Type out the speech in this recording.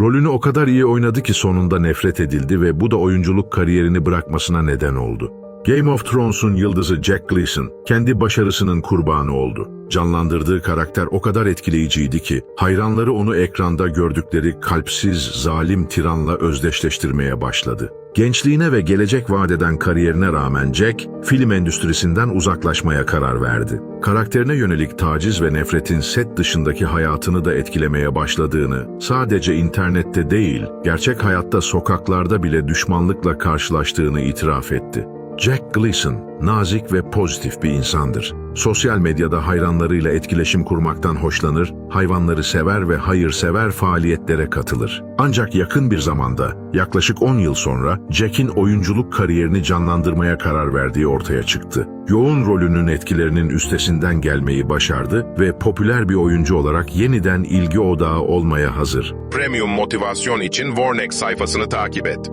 Rolünü o kadar iyi oynadı ki sonunda nefret edildi ve bu da oyunculuk kariyerini bırakmasına neden oldu. Game of Thrones'un yıldızı Jack Gleeson kendi başarısının kurbanı oldu. Canlandırdığı karakter o kadar etkileyiciydi ki hayranları onu ekranda gördükleri kalpsiz, zalim tiranla özdeşleştirmeye başladı. Gençliğine ve gelecek vadeden kariyerine rağmen Jack, film endüstrisinden uzaklaşmaya karar verdi. Karakterine yönelik taciz ve nefretin set dışındaki hayatını da etkilemeye başladığını, sadece internette değil, gerçek hayatta sokaklarda bile düşmanlıkla karşılaştığını itiraf etti. Jack Gleeson, nazik ve pozitif bir insandır. Sosyal medyada hayranlarıyla etkileşim kurmaktan hoşlanır, hayvanları sever ve hayırsever faaliyetlere katılır. Ancak yakın bir zamanda, yaklaşık 10 yıl sonra Jack'in oyunculuk kariyerini canlandırmaya karar verdiği ortaya çıktı. Yoğun rolünün etkilerinin üstesinden gelmeyi başardı ve popüler bir oyuncu olarak yeniden ilgi odağı olmaya hazır. Premium motivasyon için Warnex sayfasını takip et.